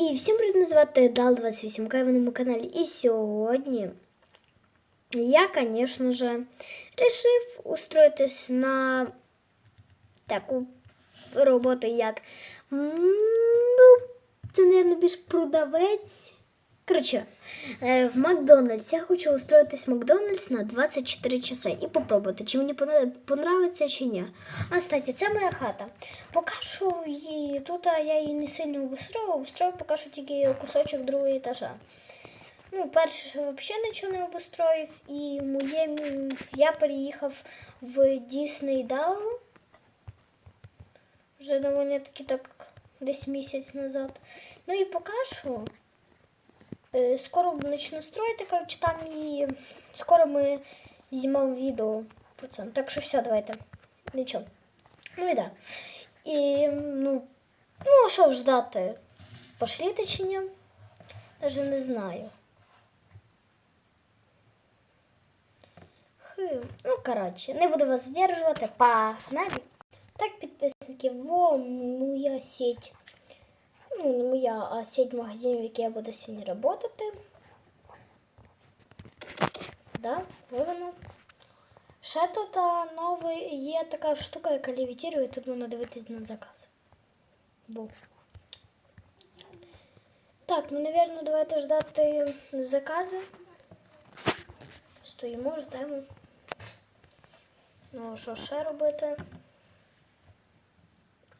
І всім привіт, мене звати Дал 28 к на моєму каналі. І сьогодні я, звісно ж, вирішив устроїтись на таку роботу, як м, ну, це, мабуть, більш продавець. Коротше, е, в Макдональдс. Я хочу устроїтись в Макдональдс на 24 часа і попробувати, чи мені пона- понравиться чи ні. А, кстати, це моя хата. Поки що її, тут а, я її не сильно обустрою, обустрою поки що тільки кусочок другого етажа. Ну, перше, що взагалі нічого не обустроїв, і моє мі- я переїхав в Дісней Даун. Вже доволі таки так десь місяць назад. Ну і поки що. Е, Скоро почну строїти, коротше, там і скоро ми знімемо відео про це. Так що все, давайте. Нічого. Ну і да. І ну, ну а що ждати? Пошліти чи ні? Даже не знаю. Хм. Ну, коротше, не буду вас задержувати. Погнали. Так, підписники, во моя сеть. Ну, не моя, сеть магазинів, в якій я буду сьогодні працювати. Да, вот воно. Ще тут новий є така штука, яка левітує, тут можна дивитись на заказ. Бо. Так, ну, напевно, давайте ждати закази. Стоїмо, ждемо. Ну, що ще робити?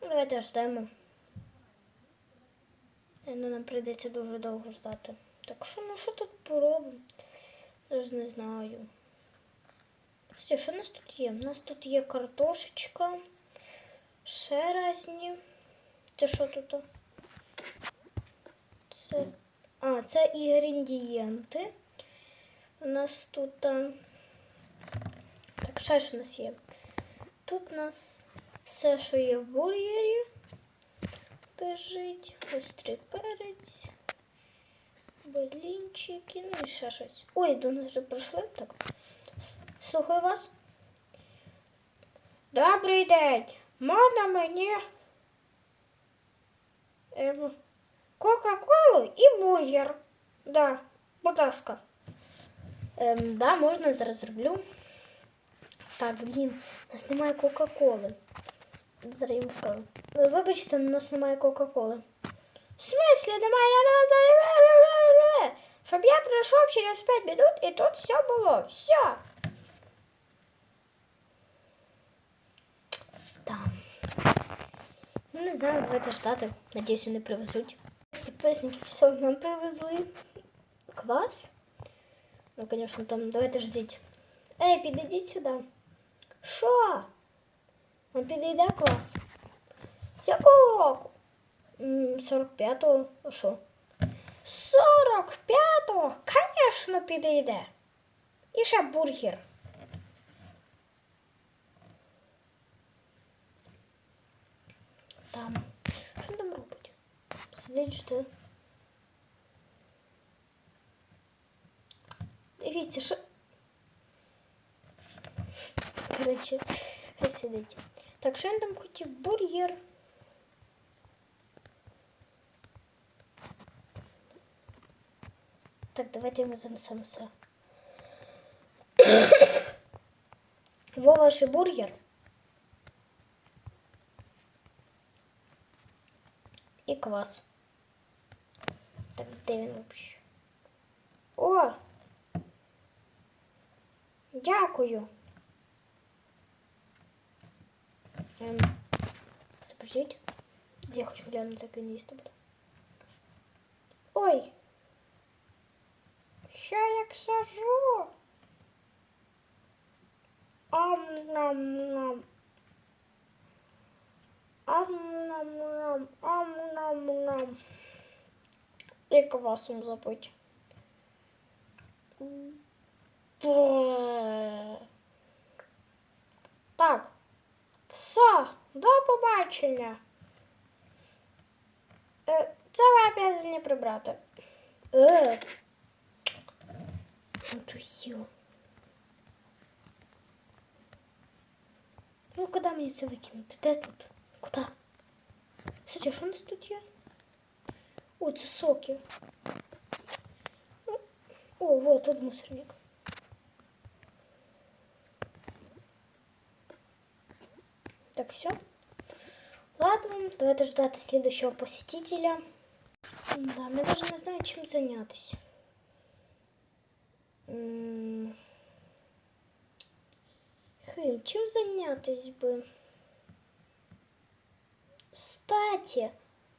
Ну, Давайте ждемо. Е, Ну, нам прийдеться дуже довго ждати. Так що, ну що тут поробимо? Ж не знаю. Кстати, що у нас тут є? У нас тут є картошечка. Ще різні. Це що тут? Це... А, це інгредієнти. У нас тут. Так, ще що у нас є? Тут у нас все, що є в бургері лежить. Острий перець, блінчики, ну і ще щось. Ой, до нас вже пройшли. Так. Слухаю вас. Добрий день. Можна мені ем, Кока-Колу і бургер. Да, будь ласка. Ем, да, можна зараз зроблю. Так, блін, у нас немає Кока-Коли. Зараз йому скажу. «Е, Вибачте, у нас немає Кока-Коли. В смислі немає? Я не знаю. Щоб я прийшов через 5 минут і тут все було. Все. Там. Ну, не знаю, давайте ждати. Надіюсь, вони привезуть. Підписники все нам привезли. Квас. Ну, звісно, там давайте ждіть. Ей, підійдіть сюди. Що? Ну, підійде клас. Якого року? М, 45-го. А що? 45-го? Звісно, підійде. І ще бургер. Там. Що там робить? Сидить жде. Дивіться, що. Коротше, хай сидить. Так, що він там хотів? Бургер. Так, давайте йому занесемо все. Во ваш бургер. І квас. Так, де він взагалі? О! Дякую. Ем, Запишіть. Я хочу глянути, як він їсти буде. Ой! Що як сажу? Ам-нам-нам. Ам-нам-нам. Ам-нам-нам. І квасом запить. Бе. Так. Все, до побачення. Е, це ви обязані прибрати. Е. Ну, куди мені це викинути? Де тут? Куди? А що у нас тут є? О, це соки. О, вот тут мусорник. Так, все. Ладно, давайте ждать следующего посетителя. Да, я даже не знаю, чем заняться. Хм, чим зайнятись би? Кстати,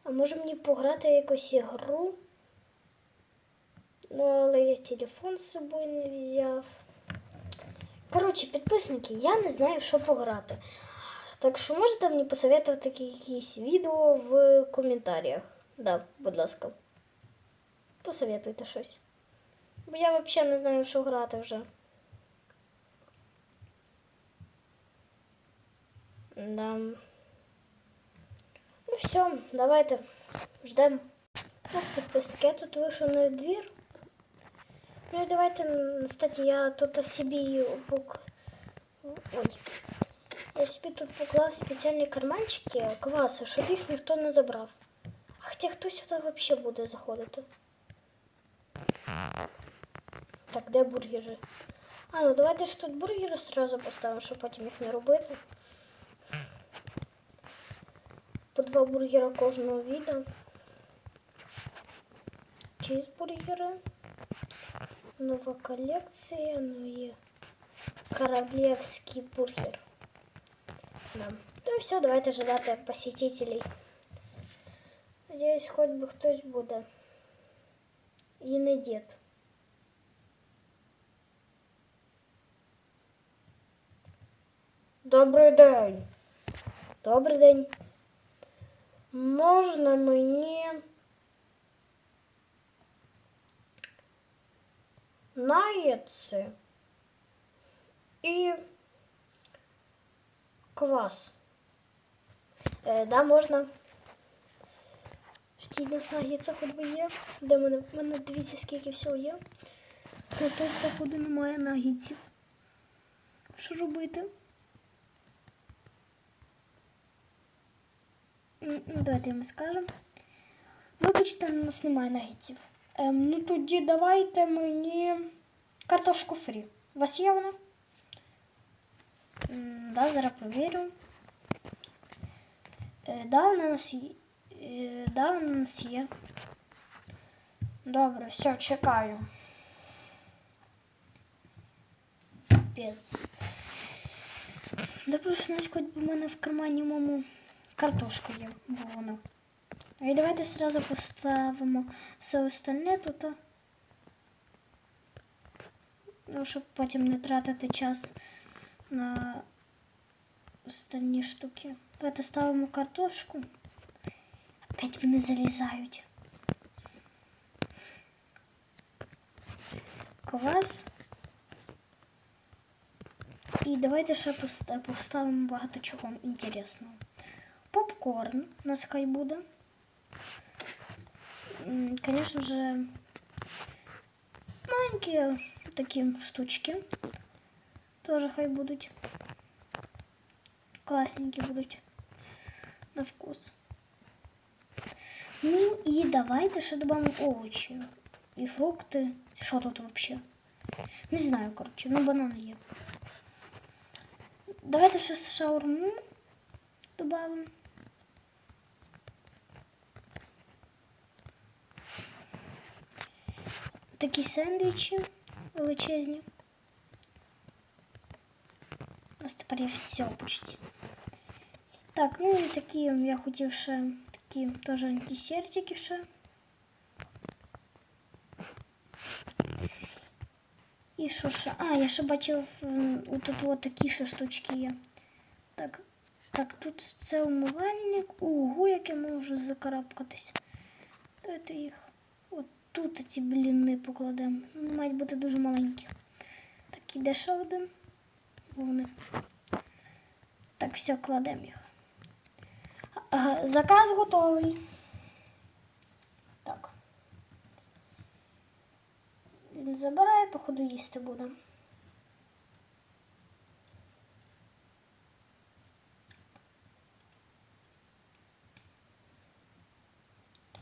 а може мені пограти в якусь ігру? Ну, але я телефон з собою не взяв. Коротше, підписники, я не знаю, що пограти. Так що можете мені посоветувати якісь відео в коментарях. Да, будь ласка. Посоветуйте щось. Бо я взагалі не знаю, що грати вже. Да. Ну все, давайте ждем. Ох, підписники, я тут вийшов на двір. Ну і давайте, м, кстати, я тут собі бук... Ой. Я собі тут поклав спеціальні карманчики кваси, щоб їх ніхто не забрав. А хоча хто сюди взагалі буде заходити? Так, де бургери? А, ну давайте ж тут бургери сразу поставимо, щоб потім їх не робити. По два бургера кожного вида. Чизбургери. Нова колекція, ну і королевський бургер. Да. Ну все, давайте ждати посетителей. Надіюсь, хоч би хтось буде. І не дід. Добрий день. Добрий день. Можна мені нагетси і квас. Е, да, можна. Штій нас нагетса хоч би є. Де мене? В мене дивіться, скільки всього є. Ну, тут, походу, немає нагетсів. Що робити? Ну, давайте йому скажемо. Вибачте, у нас немає нагетсів. Ем, ну тоді давайте мені картошку фрі. У вас є вона? Да, зараз провірю. Е, да, вона у нас є. Е, да, вона у нас є. Добре, все, чекаю. Капець. Да нас хоч в мене в кармані мому картошка є, вона. І давайте сразу поставимо все остальне тут. Ну, щоб потім не тратити час на остальні штуки. Давайте ставимо картошку. Опять вони залізають. Квас. І давайте ще поста- поставимо багато чого інтересного. Попкорн у нас хай буде. М, Конечно же, маленькие такие штучки тоже хай будут. Классненькие будут на вкус. Ну и давайте ще добавимо овочі і фрукти. Що тут вообще? Не знаю, коротше, ну банани є. Давайте ще шаурму добавимо. Такі сендвічі величезні. У нас тепер є все почти. Так, ну і такі я хотів ще такі теж десертики ще. І що ще? А, я ще бачив м, тут от такі ще штучки є. Так, так, тут це умивальник. Ого, як я можу закарабкатись. Давайте їх от тут ці бліни покладемо. Вони мають бути дуже маленькі. Так, іде ще один. Вони. Так, все, кладемо їх. Ага, заказ готовий. Так. Він забирає, походу їсти буде.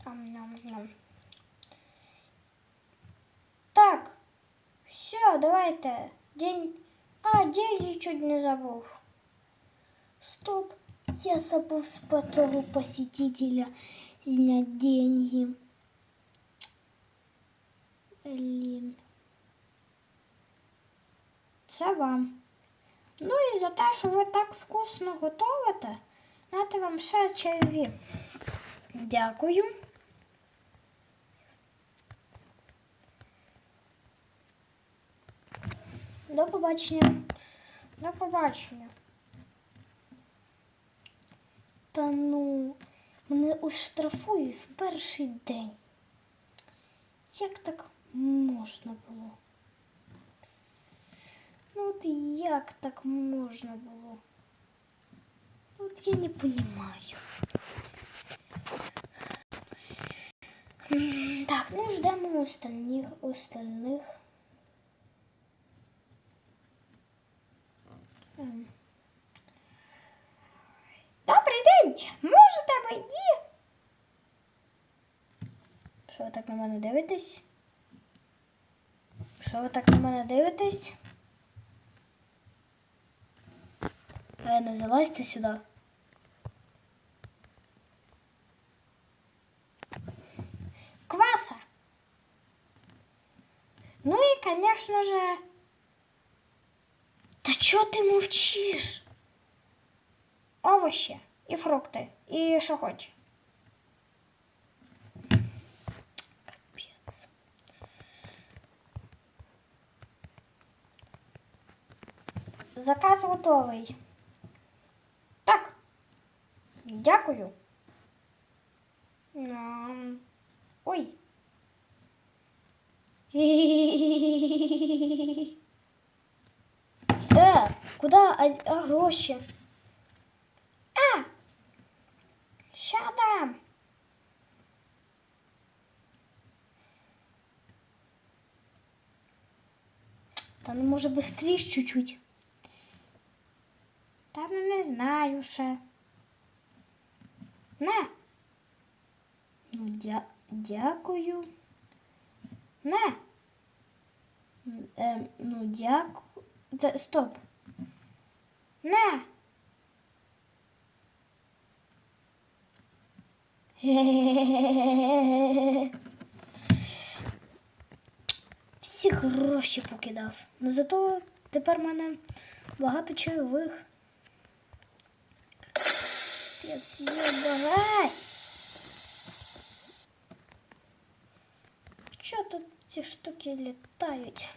А, Ам-ням-ням. Так, все, давайте. День... А, деньги чуть не забыл. Стоп, я забыл с того посетителя снять деньги. Блін. Це вам. Ну і за те, що ви так вкусно готовите, нате вам ще чайові. Дякую. До побачення. До побачення. Та ну, мене оштрафують в перший день. Як так можна було? Ну от як так можна було? От я не понимаю. Так, ну ждемо остальних остальних. Добрий день! Можете мені? Що ви так на мене дивитесь? Що ви так на мене дивитесь? Не залазьте сюди. Да чё ты молчишь? Овощи и фрукты. И что хочешь. Капец. Заказ готовий. Так. Дякую. Ам, Ой. Е, куди? А, а гроші? А! Ща дам. Та ну може быстріше чуть-чуть. Та ну не знаю ще. На. Ну, дя... дякую. На. Ем, ну, дякую. Та, стоп. На. Всі гроші покидав. Ну зато тепер в мене багато чайових. Пець є багай. Чё тут ці штуки літають?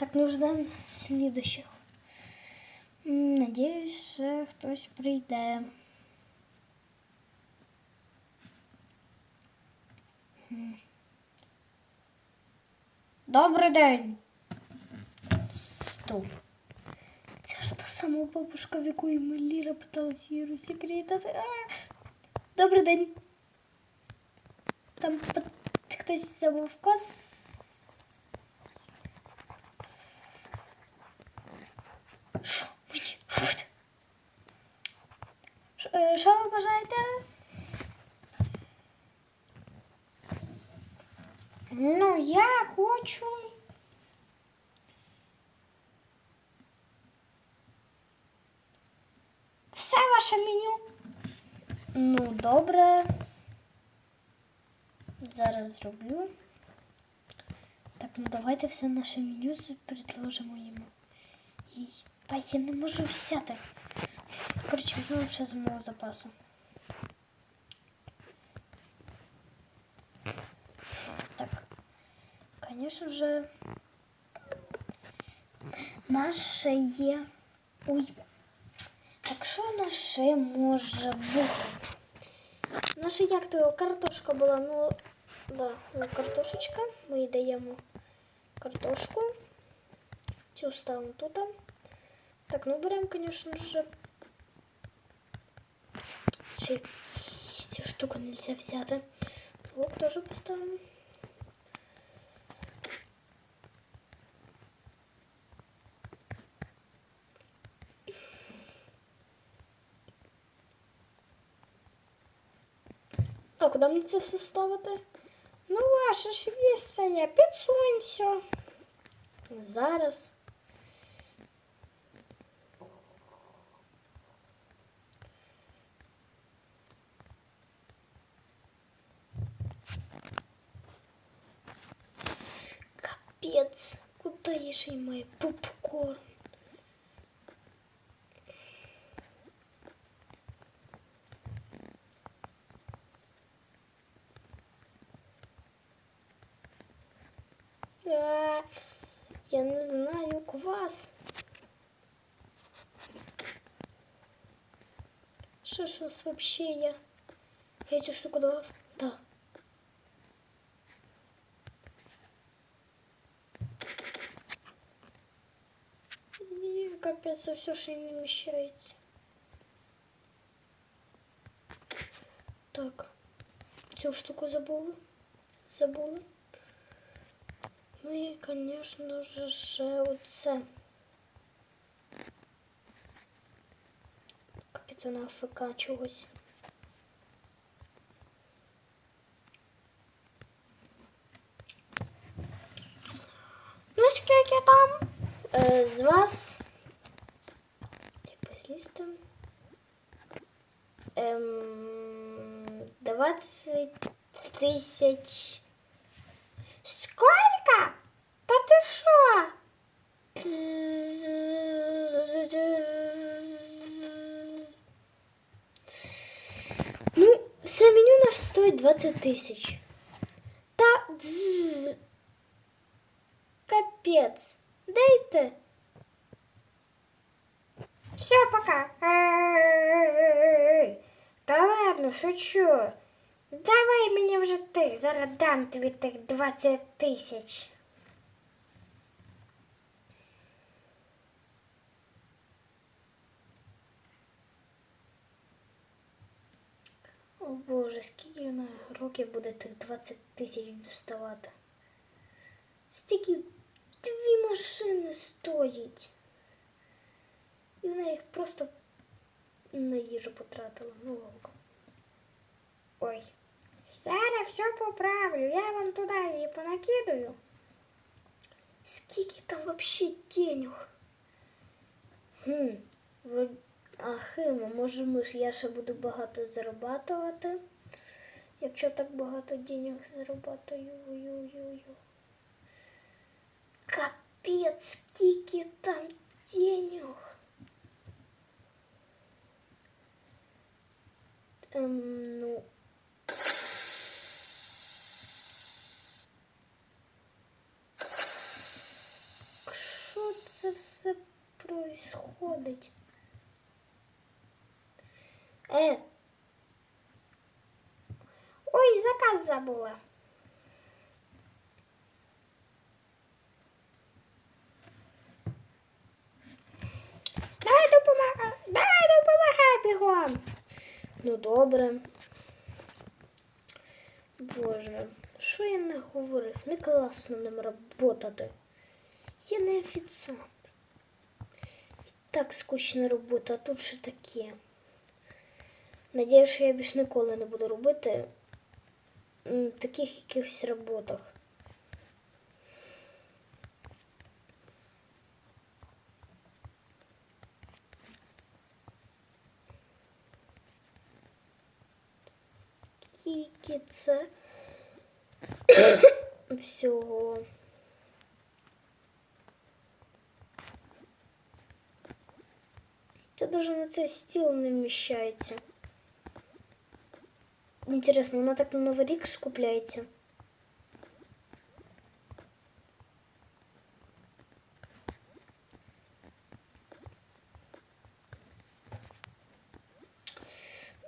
Так, нужно слідущих. М, Надіюсь, що хтось прийде. М. Добрий день. Стоп. Це ж та сама бабушка, в якої ми Ліра питалась її розсекретити. А! Добрий день. Там пот- хтось забув Що мені робити? Що ви бажаєте? Ну, я хочу. Все ваше меню. Ну, добре. Зараз зроблю. Так, ну давайте все наше меню предложимо йому. Їй. А я не можу взяти. Коротше, візьмемо ще з мого запасу. Так. Звісно же, наше є. Ой. Так що наше може бути? Наша як то картошка була, ну да, ну, картошечка. Ми їй даємо картошку. Цю ставимо тут. Так, ну беремо, звісно ж. Ще цю штуку нельзя взяти. Лук теж поставимо. А куди мені це все ставити? Ну, ваше ж місце я підсунься. Зараз. Я ще й маю попкорн? Я не знаю квас. Що ж у вас вообще є? Я цю штуку давав? Да. Ні, капець, це все ще й не вміщається. Так, цю штуку забули. Забули. Ну і, звісно ж, ще оце. Капець, на АФК чогось. Ну, скільки там? Е, з вас. Лістом. Ем, 20 тисяч. Сколько? Та ти що? Ну, все меню наш стоїть 20 тисяч. Та дзз. Капець. Дайте. Все, пока. Ей-ей-ей. Та ладно, шучу. Давай мені вже ти, зараз дам тобі тих 20 тисяч. О Боже, скільки вона років буде тих 20 тисяч доставати? Стільки дві машини стоїть. І вона їх просто на їжу потратила. Ну, ладно. Ой. Зараз все поправлю. Я вам туди її понакидаю. Скільки там вообще денег? Хм. врод- А хм, може ми ж я ще буду багато зарабатувати. Якщо так багато денег зарабатую. Ой-ой-ой. Капець, скільки там денег. Ем, ну. Що це все происходить? Е. Ой, заказ забула. Давай допомагай, давай допомагай бігом. Ну добре. Боже, що я не говорив? Не класно ним роботати. Я не офіціант. Так скучна робота, а тут ще таке. Надіюсь, що я більш ніколи не буду робити таких якихось роботах. Скільки це всього. Це даже на цей стіл не вміщається. Інтересно, вона так на Новий рік скупляється.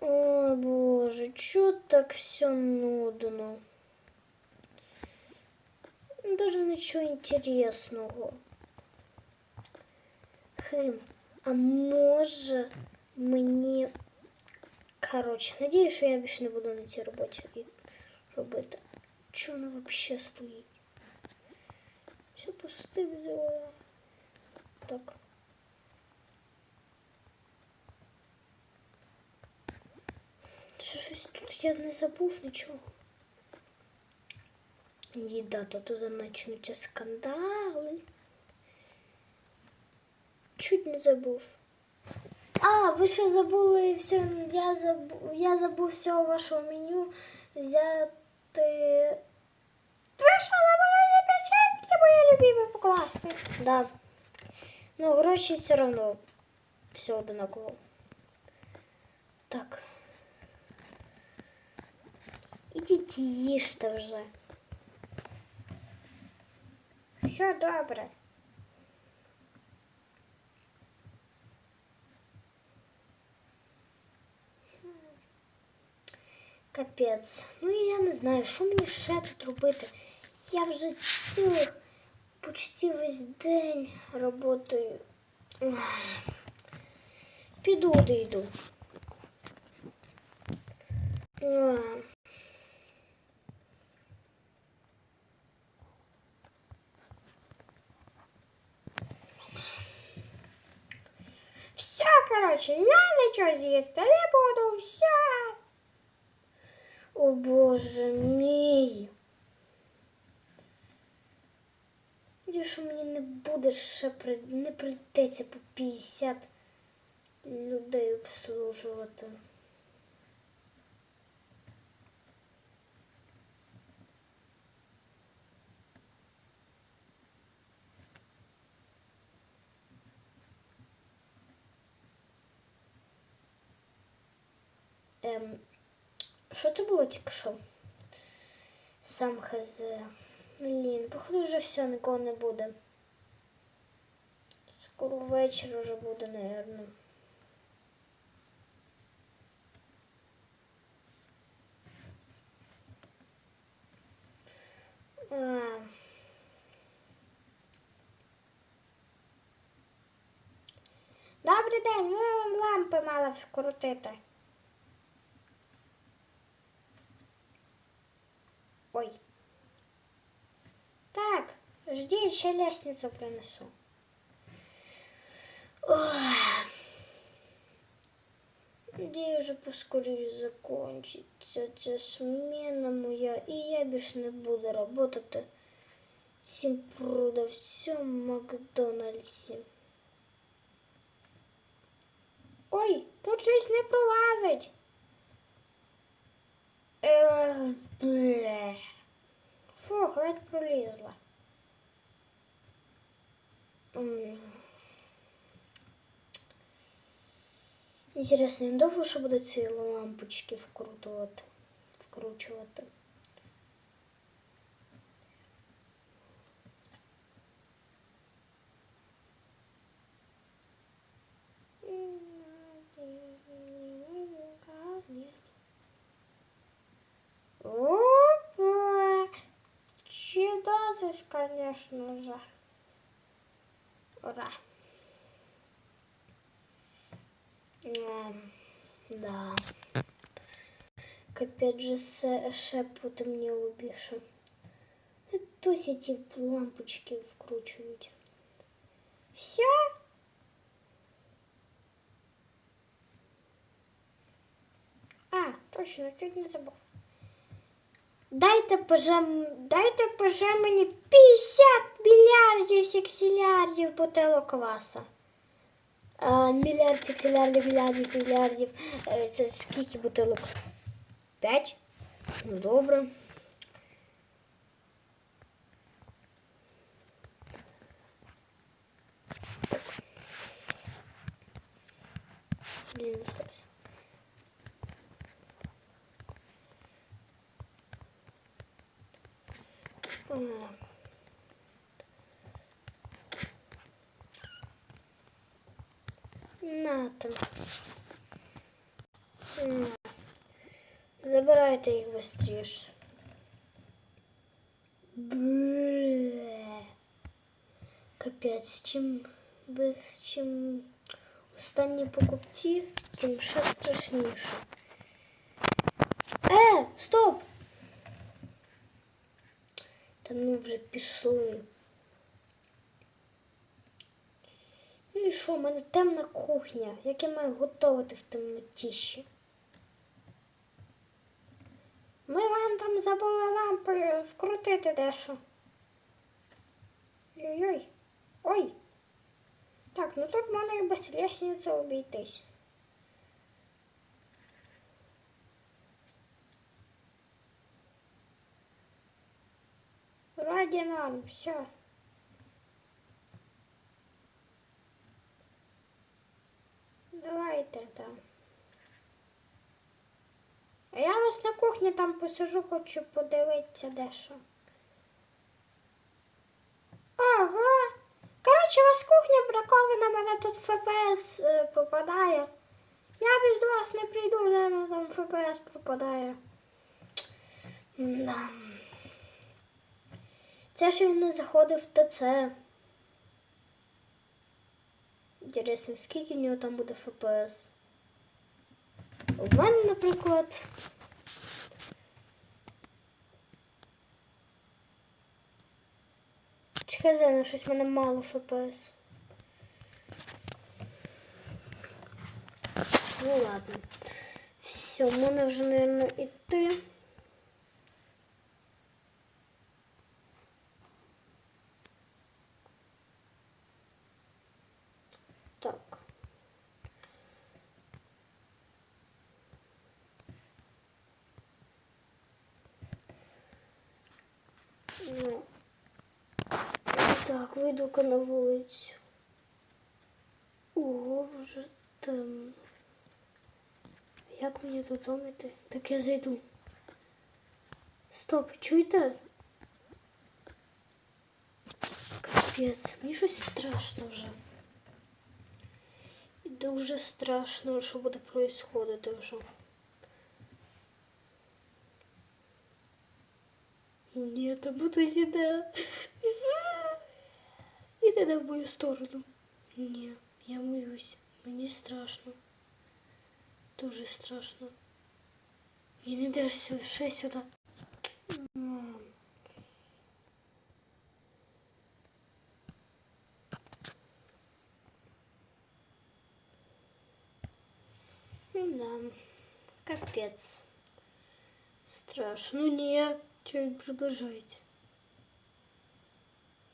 О, боже, чё так все нудно? Даже ничего интересного. Хм, а може мені. Коротше, надіюсь, що я більше не буду на цій роботі і робити. Чого вона взагалі стоїть? Все пусте взяла. Так. Чи щось тут я не забув нічого. Їда, то тут почнуться скандали. Чуть не забув. А, ви ще забули все. Я забув, я забув всього вашого меню взяти. Ви що забули печеньки мої любимі покласти? Да. Ну, гроші все одно все однаково. Так. Ідіть їжте вже. Все добре. Капець. Ну і я не знаю, що мені ще тут робити. Я вже цілих почти весь день роботаю. Ах. Піду дійду. Короче, я нічого з'їсти не буду, все. О боже мій. І що мені не буде ще при... не прийдеться по 50 людей обслужувати. Ем, що це було тільки що? Сам хз. Блін, походу вже все, нікого не буде. Скоро вечір уже буде. А. Добрий день, ми вам лампи мали вскрутити. Ой. Так, ждіть, ще лестницю принесу. Ох. Де вже поскоріше закінчиться ця сміна моя, і я більше не буду працювати цим продавцем в Макдональдсі. Ой, тут щось не пролазить. Ех, бле. Фу, хоть пролізла. М. Інтересно, він довго ще буде ці лампочки вкрутувати, вкручувати. Опа! Чудосись, конечно же. Ура. Ем, Да. Капець же се- ще потемніло більше. Досі ті лампочки вкручують. Все? А, точно, чуть не забув. Дайте пожем, дайте пожем мені 50 мільярдів сексілярдів бутилок А, мільярд сексілярдів, мільярдів, мільярдів. Е, Це скільки бутилок? П'ять? Ну добре. Так. Блін, остався. А. На там. На. Забирайте їх быстріше. Бле. Капець, чим без чим останні покупці, тим ще страшніше. Е, стоп! Вже пішли. Ну і що, в мене темна кухня. Як я маю готувати в темнотіші? там забула лампи вкрутити дещо. Ой-ой. Ой. Так, ну тут можна без лестниці обійтись. Нам, все. Давайте там. А я вас на кухні там посижу, хочу подивитися дещо. Ага. Коротше, у вас кухня бракована, мене тут ФПС е, пропадає. Я без вас не прийду, мене там ФПС пропадає. Да. Це ж він не заходив в ТЦ. Інтересно, скільки в нього там буде ФПС? У мене, наприклад. Чекай, на щось в мене мало ФПС. Ну ладно. Все, можна вже, наверное, іти. вийду-ка на вулицю. Ого, вже темно. Як мені додому йти? Так я зайду. Стоп, чуєте? Капець, мені щось страшно вже. І дуже страшно, що буде происходити вже. Ні, то буду сюди. Іди не в мою сторону. Ні, я боюсь. Мені страшно. Дуже страшно. Він іде сюди, ще сюди. М. Да, капец. Страшно. Ну нет, что приближається.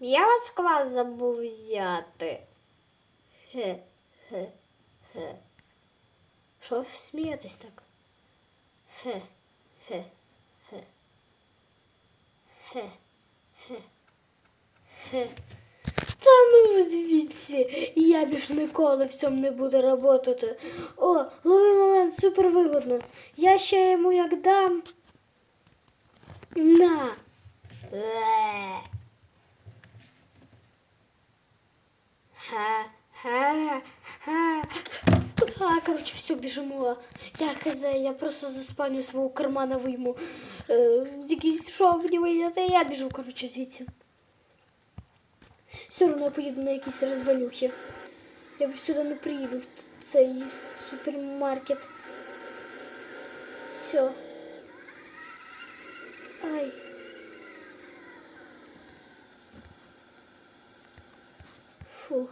Я вас квас забув взяти. Хе, хе, хе. Що ви смієтесь так? Хе, хе, хе. Хе, хе, хе. Та ну звідси, я більш ніколи в цьому не буду работати. О, лови момент, супер вигодно. Я ще йому як дам. На. Е. А, короче, все, бежимо. Я хз, я просто заспавню свого кармана вийму. Е, якийсь шов не вийде, я біжу, короче, звідси. Все одно я поїду на якісь розвалюхи. Я б сюди не приїду, в цей супермаркет. Все. Ай. Фух.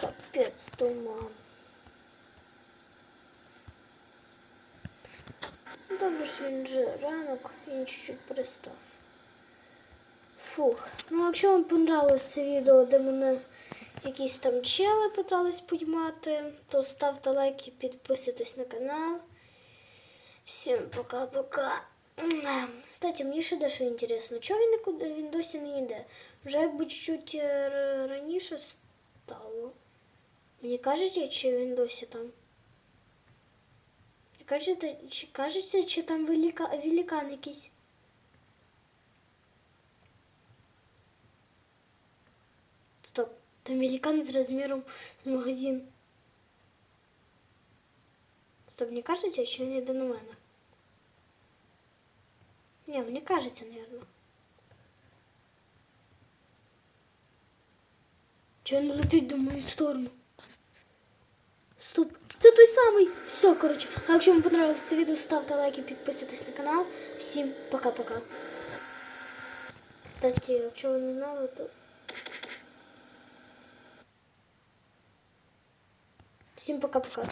Капець туман. Добре, що він же ранок, він чуть-чуть пристав. Фух. Ну, якщо вам понравилось це відео, де мене якісь там чели питались підмати, то ставте лайки, підписуйтесь на канал. Всім пока-пока. М, Кстати, мені ще дещо інтересно. Чого він нікуди він досі не йде? Вже якби чуть-чуть е, р- раніше стало. Мені кажете, чи він досі там? Кажете, чи кажеться, чи там велика, великан якийсь? Стоп, там великан з розміром з магазин. Стоп, не кажете, чи він йде на мене? Ні, мені кажеться, наверное. Чи він летить до мою сторону? Стоп, це той самий. Все, коротше. А якщо вам понравилось це відео, ставте лайки, підписуйтесь на канал. Всім пока-пока. Кстати, якщо ви не знали, то. Всім пока-пока.